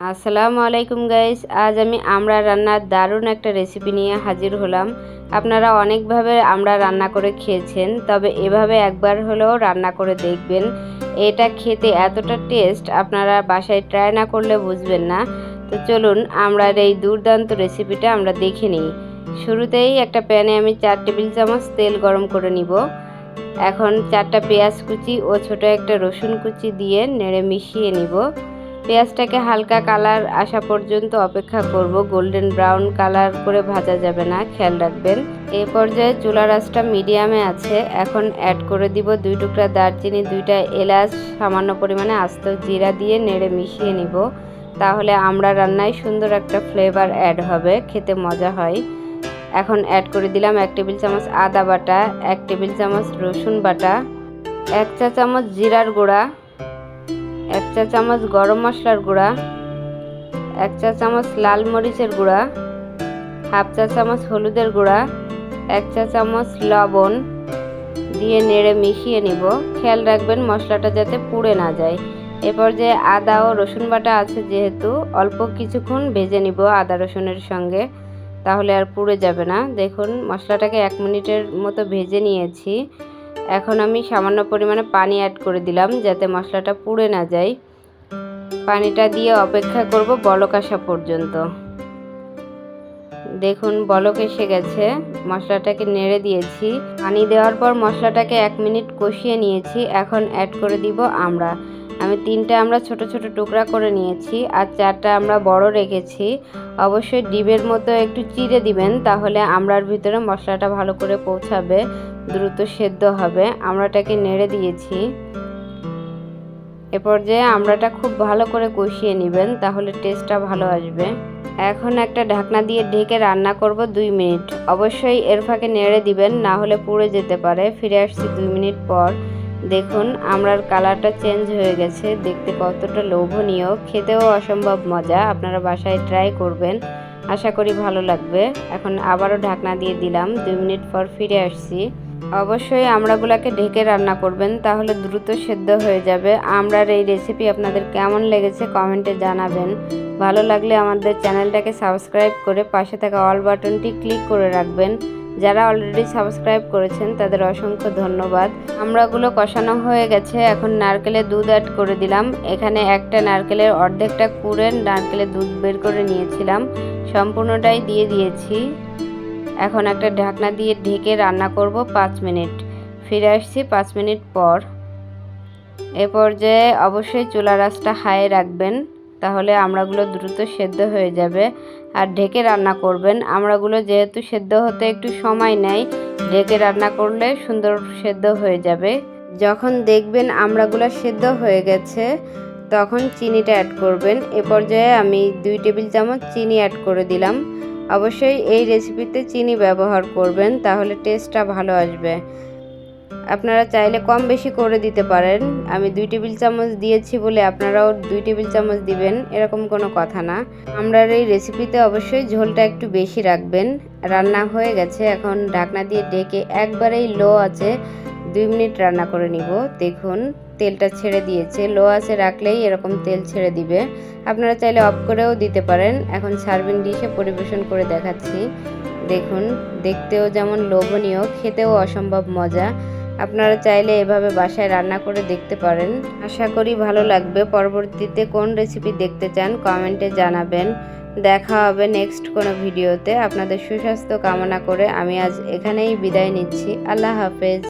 আসসালামু আলাইকুম গাইস, আজ আমি আমরা রান্নার দারুণ একটা রেসিপি নিয়ে হাজির হলাম। আপনারা অনেকভাবে আমরা রান্না করে খেয়েছেন, তবে এভাবে একবার হলেও রান্না করে দেখবেন। এটা খেতে এতটা টেস্ট আপনারা বাসায় ট্রাই না করলে বুঝবেন না। তো চলুন আমরা এই দুর্দান্ত রেসিপিটা আমরা দেখে নিই। শুরুতেই একটা প্যানে আমি চার টেবিল চামচ তেল গরম করে নিব। এখন চারটা পেঁয়াজ কুচি ও ছোট একটা রসুন কুচি দিয়ে নেড়ে মিশিয়ে নিব। পেঁয়াজটাকে হালকা কালার আসা পর্যন্ত অপেক্ষা করব। গোল্ডেন ব্রাউন কালার করে ভাজা যাবে না, খেয়াল রাখবেন। এ পর্যায়ে চুলার আঁচটা মিডিয়ামে আছে। এখন অ্যাড করে দিব দুই টুকরা দারচিনি, দুইটা এলাচ, সামান্য পরিমাণে আস্ত জিরা দিয়ে নেড়ে মিশিয়ে নিব। তাহলে আমরা রান্নায় সুন্দর একটা ফ্লেভার অ্যাড হবে, খেতে মজা হয়। এখন অ্যাড করে দিলাম এক টেবিল চামচ আদা বাটা, এক টেবিল চামচ রসুন বাটা, এক চা চামচ জিরার গুঁড়া এক চা চামচ গরম মশলার গুঁড়া, এক চা চামচ লাল মরিচের গুঁড়া, হাফ চা চামচ হলুদের গুঁড়া, এক চা চামচ লবণ দিয়ে নেড়ে মিশিয়ে নিব। খেয়াল রাখবেন মশলাটা যাতে পুড়ে না যায়। এরপর যে আদা ও রসুন বাটা আছে যেহেতু, অল্প কিছুক্ষণ ভেজে নিব আদা রসুনের সঙ্গে। তাহলে আর পুড়ে যাবে না। দেখুন, মশলাটাকে এক মিনিটের মতো ভেজে নিয়েছি। এখন আমি সামান্য পরিমাণে পানি অ্যাড করে দিলাম যাতে মশলাটা পুড়ে না যায়। পানিটা দিয়ে অপেক্ষা করব বলক আসা পর্যন্ত। দেখুন, বলক এসে গেছে। মশলাটাকে নেড়ে দিয়েছি। পানি দেওয়ার পর মশলাটাকে এক মিনিট কষিয়ে নিয়েছি। এখন অ্যাড করে দিব আমরা। আমি তিনটা আমরা ছোট ছোট টুকরা করে নিয়েছি আর চারটা আমরা বড় রেখেছি। অবশ্যই ডিমের মতো একটু চিড়ে দিবেন, তাহলে আমরার ভিতরে মশলাটা ভালো করে পৌঁছাবে, দ্রুত সেদ্ধ হবে। আমরাটাকে নেড়ে দিয়েছি। এ পর্যায়ে আমরাটা খুব ভালো করে কষিয়ে নেবেন, তাহলে টেস্টটা ভালো আসবে। এখন একটা ঢাকনা দিয়ে ঢেকে রান্না করব দুই মিনিট। অবশ্যই এর ফাঁকে নেড়ে দিবেন, না হলে পুড়ে যেতে পারে। ফিরে আসছি দুই মিনিট পর। দেখুন, আমরার কালারটা চেঞ্জ হয়ে গেছে। দেখতে কতটা লোভনীয়। খেতেও অসম্ভব মজা। আপনারা বাসায় ট্রাই করবেন। আশা করি ভালো লাগবে। এখন আবারও ঢাকনা দিয়ে দিলাম। দুই মিনিট পর ফিরে আসছি। অবশ্যই আমড়াগুলোকে ঢেকে রান্না করবেন, তাহলে দ্রুত সেদ্ধ হয়ে যাবে। আমরার এই রেসিপি আপনাদের কেমন লেগেছে কমেন্টে জানাবেন। ভালো লাগলে আমাদের চ্যানেলটাকে সাবস্ক্রাইব করে পাশে থাকা অল বাটনটি ক্লিক করে রাখবেন। যারা অলরেডি সাবস্ক্রাইব করেছেন, তাদের অসংখ্য ধন্যবাদ। আমরাগুলো কষানো হয়ে গেছে, এখন নারকেলের দুধ অ্যাড করে দিলাম। এখানে একটা নারকেলের অর্ধেকটা কুড়ে নারকেলের দুধ বের করে নিয়েছিলাম। সম্পূর্ণটাই দিয়ে দিয়েছি। এখন একটা ঢাকনা দিয়ে ঢেকে রান্না করব পাঁচ মিনিট। ফিরে আসছি পাঁচ মিনিট পর। এ পর্যায়ে অবশ্যই চুলা রাসটা হাই রাখবেন। তাহলে আমড়াগুলো দ্রুত সেদ্ধ হয়ে যাবে। আর ঢেকে রান্না করবেন। আমড়াগুলো যেহেতু সেদ্ধ হতে একটু সময় নেয়, ঢেকে রান্না করলে সুন্দর সেদ্ধ হয়ে যাবে। যখন দেখবেন আমড়াগুলো সেদ্ধ হয়ে গেছে, তখন চিনিটা অ্যাড করবেন। এ পর্যায়ে আমি দুই টেবিল চামচ চিনি অ্যাড করে দিলাম। অবশ্যই এই রেসিপিতে চিনি ব্যবহার করবেন, তাহলে টেস্টটা ভালো আসবে। আপনারা চাইলে কম বেশি করে দিতে পারেন। আমি দুই টেবিল চামচ দিয়েছি বলে আপনারাও দুই টেবিল চামচ দিবেন, এরকম কোনো কথা না। আমরা এই রেসিপিতে অবশ্যই ঝোলটা একটু বেশি রাখবেন। রান্না হয়ে গেছে, এখন ঢাকনা দিয়ে ডেকে একবারেই লো আছে দুই মিনিট রান্না করে নিব। দেখুন, তেলটা ছেড়ে দিয়েছে। লো আছে রাখলেই এরকম তেল ছেড়ে দিবে। আপনারা চাইলে অফ করেও দিতে পারেন। এখন সার্ভিং ডিশে পরিবেশন করে দেখাচ্ছি। দেখুন, দেখতেও যেমন লোভনীয়, খেতেও অসম্ভব মজা। আপনারা চাইলে এভাবে বাসায় রান্না করে দেখতে পারেন। আশা করি ভালো লাগবে। পরবর্তীতে কোন রেসিপি দেখতে চান কমেন্টে জানাবেন। দেখা হবে নেক্সট কোনো ভিডিওতে আপনাদের সুস্বাস্থ্য কামনা করে আমি আজ এখানেই বিদায় নিচ্ছি। আল্লাহ হাফেজ।